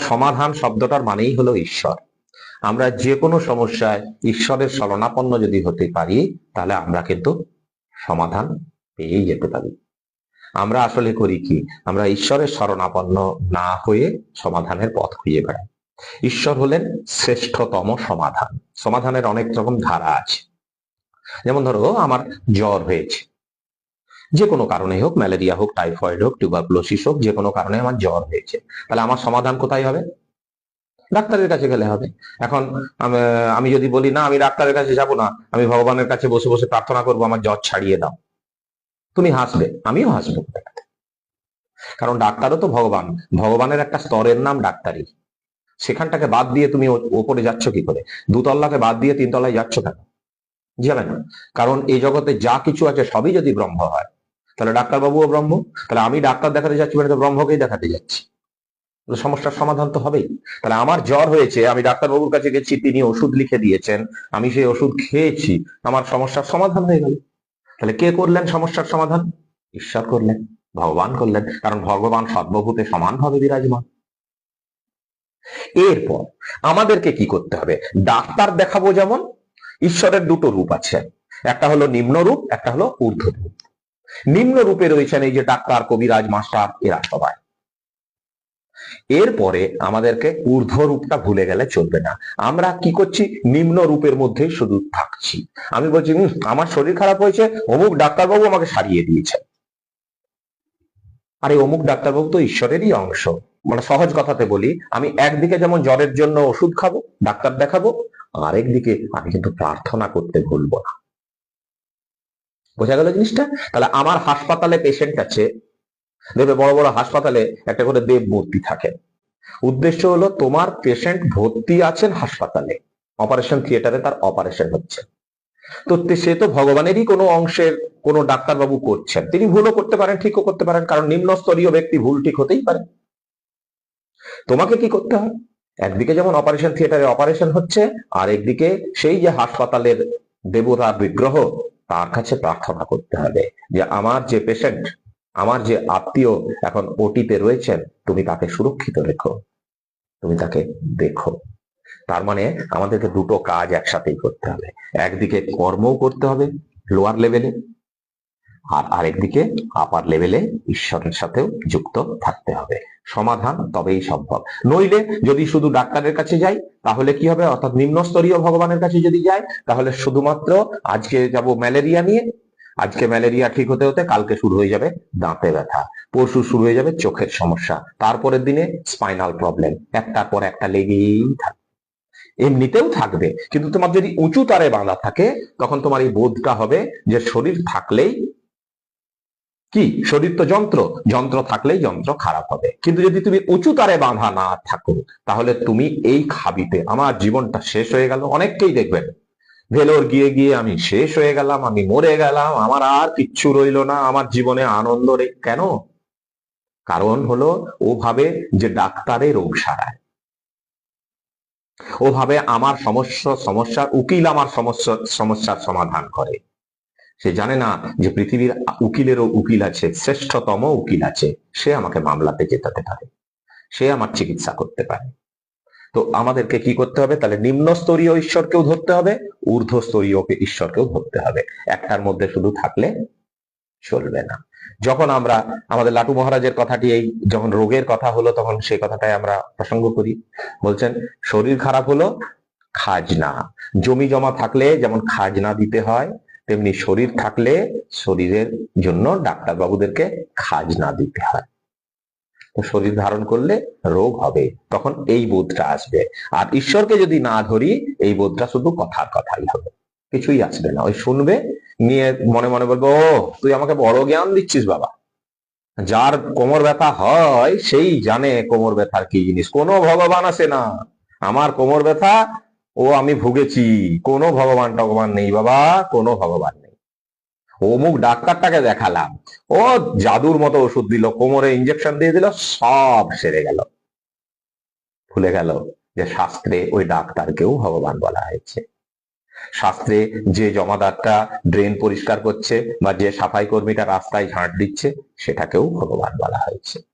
সমাধান শব্দটার মানেই হলো ঈশ্বর। আমরা যে কোনো সমস্যায় ঈশ্বরের শরণাপন্ন যদি হতে পারি, তাহলে আমরা কিন্তু সমাধান পেয়েই যেতে পারি। আমরা আসলে করি কি? আমরা ঈশ্বরের শরণাপন্ন না হয়ে সমাধানের পথ খুঁজে বেড়াই। ঈশ্বর হলেন শ্রেষ্ঠতম সমাধান। সমাধানের অনেক রকম ধারা আছে। যেমন ধরো, আমার জ্বর হয়েছে। যে কোনো কারণে হোক, ম্যালেরিয়া হোক, টাইফয়েড হোক, টিউবারকুলোসিস হোক যে কোনো কারণে আমার জ্বর হয়েছে। তাহলে আমার সমাধান কোথায় হবে? ডাক্তারের কাছে গেলে হবে। এখন আমি যদি বলি, না, আমি ডাক্তারের কাছে যাব না, আমি ভগবানের কাছে বসে বসে প্রার্থনা করব, আমার জ্বর ছাড়িয়ে দাও। তুমি হাসবে, আমিও হাসবো। কারণ ডাক্তারও তো ভগবান। ভগবানের একটা স্তরের নাম ডাক্তারি। সেখানটাকে বাদ দিয়ে তুমি ওপরে যাচ্ছ কি করে? দুতলাকে বাদ দিয়ে তিনতলায় যাচ্ছ কেন? যাবে না। কারণ এই জগতে যা কিছু আছে, সবই যদি ব্রহ্ম হয় তাহলে ডাক্তারবাবুও ব্রহ্ম, তাহলে আমি ডাক্তার দেখাতে যাচ্ছি মানে তো ব্রহ্মকেই দেখাতে যাচ্ছি। সমস্যার সমাধান তো হবেই। তাহলে আমার জ্বর হয়েছে, আমি ডাক্তারবাবুর কাছে গেছি, তিনি ওষুধ লিখে দিয়েছেন, আমি সেই ওষুধ খেয়েছি, আমার সমস্যার সমাধান হয়ে গেল। তাহলে কে করলেন সমস্যার সমাধান? ঈশ্বর করলেন, ভগবান করলেন, কারণ ভগবান সর্বভূতে সমানভাবে বিরাজমান। এরপর আমাদেরকে কি করতে হবে? ডাক্তার দেখাবো যেমন, ঈশ্বরের দুটো রূপ আছে। একটা হলো নিম্ন রূপ একটা হলো ঊর্ধ্ব রূপ নিম্ন রূপে রয়েছেন এই যে ডাক্তার কবিরাজ মাস্টার এরা সবাই। এরপরে আমাদেরকে ঊর্ধ্ব রূপটা ভুলে গেলে চলবে না। আমরা কি করছি? নিম্ন রূপের মধ্যেই শুধু থাকছি। আমি বলছি আমার শরীর খারাপ হয়েছে, অমুক ডাক্তারবাবু আমাকে সারিয়ে দিয়েছে আরে, অমুক ডাক্তারবাবু তো ঈশ্বরেরই অংশ। মানে সহজ কথাতে বলি, আমি একদিকে যেমন জ্বরের জন্য ওষুধ খাব, ডাক্তার দেখাবো, আরেকদিকে আমি কিন্তু প্রার্থনা করতে ভুলবো না। বোঝা গেল জিনিসটা? তাহলে আমার হাসপাতালে পেশেন্ট আছে, দেখবে বড় বড় হাসপাতালে একটা করে দেব মূর্তি থাকে। উদ্দেশ্য হলো তোমার পেশেন্ট ভর্তি আছেন হাসপাতালে অপারেশন থিয়েটারে তার অপারেশন হচ্ছে। তো সে তো ভগবানেরই কোনো অংশের কোনো ডাক্তারবাবু করছেন, তিনি ভুলও করতে পারেন, ঠিকও করতে পারেন, কারণ নিম্নস্তরীয় ব্যক্তি ভুল ঠিক হতেই পারে। তোমাকে কি করতে হয়? একদিকে যেমন অপারেশন থিয়েটারে অপারেশন হচ্ছে আর একদিকে সেই যে হাসপাতালের দেবতা বিগ্রহ তার কাছে প্রার্থনা করতে হবে যে আমার যে পেশেন্ট আমার যে আত্মীয় এখন ওটিতে রয়েছেন, তুমি তাকে সুরক্ষিত রেখো। তুমি তাকে দেখো। তার মানে আমাদেরকে দুটো কাজ একসাথেই করতে হবে। একদিকে কর্মও করতে হবে লোয়ার লেভেলে আর আরেকদিকে আপার লেভেলে ঈশ্বরের সাথেও যুক্ত থাকতে হবে। সমাধান তবেই সম্ভব। নইলে যদি শুধু ডাক্তারের কাছে যাই, তাহলে কি হবে? অর্থাৎ নিম্নস্তরীয় ভগবানের কাছে যদি যাই, তাহলে শুধুমাত্র আজকে যাব ম্যালেরিয়া নিয়ে, আজকে ম্যালেরিয়া ঠিক হতে হতে কালকে শুরু হয়ে যাবে দাঁতে ব্যথা, পরশু শুরু হয়ে যাবে চোখের সমস্যা, তারপরের দিনে স্পাইনাল প্রবলেম একটার পর একটা লেগেই থাকবে এমনিতেও থাকবে, কিন্তু তোমার যদি উঁচু তারে বাঁধা থাকে, তখন তোমার এই বোধটা হবে যে শরীর থাকলেই কি? শরীর তো যন্ত্র? যন্ত্র থাকলেই যন্ত্র খারাপ হবে। কিন্তু যদি তুমি উঁচু তারে বাঁধা না থাকো, তাহলে তুমি এই খাবিতে আমার জীবনটা শেষ হয়ে গেল। অনেককেই দেখবেন ভেলোর গিয়ে গিয়ে আমি শেষ হয়ে গেলাম, আমি মরে গেলাম, আমার আর কিচ্ছু রইল না, আমার জীবনে আনন্দ রে কেন? কারণ হলো ওভাবে যে ডাক্তারে রোগ সারায় ওভাবে আমার সমস্যা, সমস্যার উকিল আমার সমস্যা, সমস্যার সমাধান করে। সে জানে না যে পৃথিবীর উকিলেরও উকিল আছে, শ্রেষ্ঠতম উকিল আছে। সে আমাকে মামলাতে জেতাতে পারে। সে আমার চিকিৎসা করতে পারে। তো আমাদেরকে কি করতে হবে? তাহলে নিম্ন স্তরীয় ঈশ্বরকেও ধরতে হবে ঊর্ধ্ব স্তরীয় ঈশ্বরকেও ধরতে হবে। একটার মধ্যে শুধু থাকলে চলবে না। যখন আমরা, আমাদের লাটু মহারাজের কথাটি এই যখন রোগের কথা হলো, তখন সেই কথাটাই আমরা প্রসঙ্গ করি। বলছেন, শরীর খারাপ হলো? খাজনা। জমি জমা থাকলে যেমন খাজনা দিতে হয় তেমনি শরীর থাকলে শরীরের জন্য ডাক্তার বাবুদেরকে খাজনা দিতে হয়। তো শরীর ধারণ করলে রোগ হবে, তখন এই বোধটা আসবে। আর ঈশ্বরকে যদি না ধরি, এই বোধটা শুধু কথার কথাই হবে। কিছুই আসবে না। ওই শুনবে, নিয়ে মনে মনে বলব, ও, তুই আমাকে বড় জ্ঞান দিচ্ছিস বাবা। যার কোমর ব্যথা হয়, সেই জানে কোমর ব্যথার কি জিনিস। কোনো ভগবান আসে না। আমার কোমর ব্যথা ও আমি ভুগেছি। কোনো ভগবান টগবান নেই বাবা, কোনো ভগবান নেই। অমুক ডাক্তারটাকে দেখালাম। ও জাদুর মতো ওষুধ দিল, কোমরে ইঞ্জেকশন দিয়ে দিল, সব সেরে গেল। ভুলে গেল যে শাস্ত্রে ওই ডাক্তারকেও ভগবান বলা হয়েছে। শাস্ত্রে যে জমাদারটা ড্রেন পরিষ্কার করছে বা যে সাফাই কর্মীটা রাস্তায় ঝাঁট দিচ্ছে, সেটাকেও ভগবান বলা হয়েছে।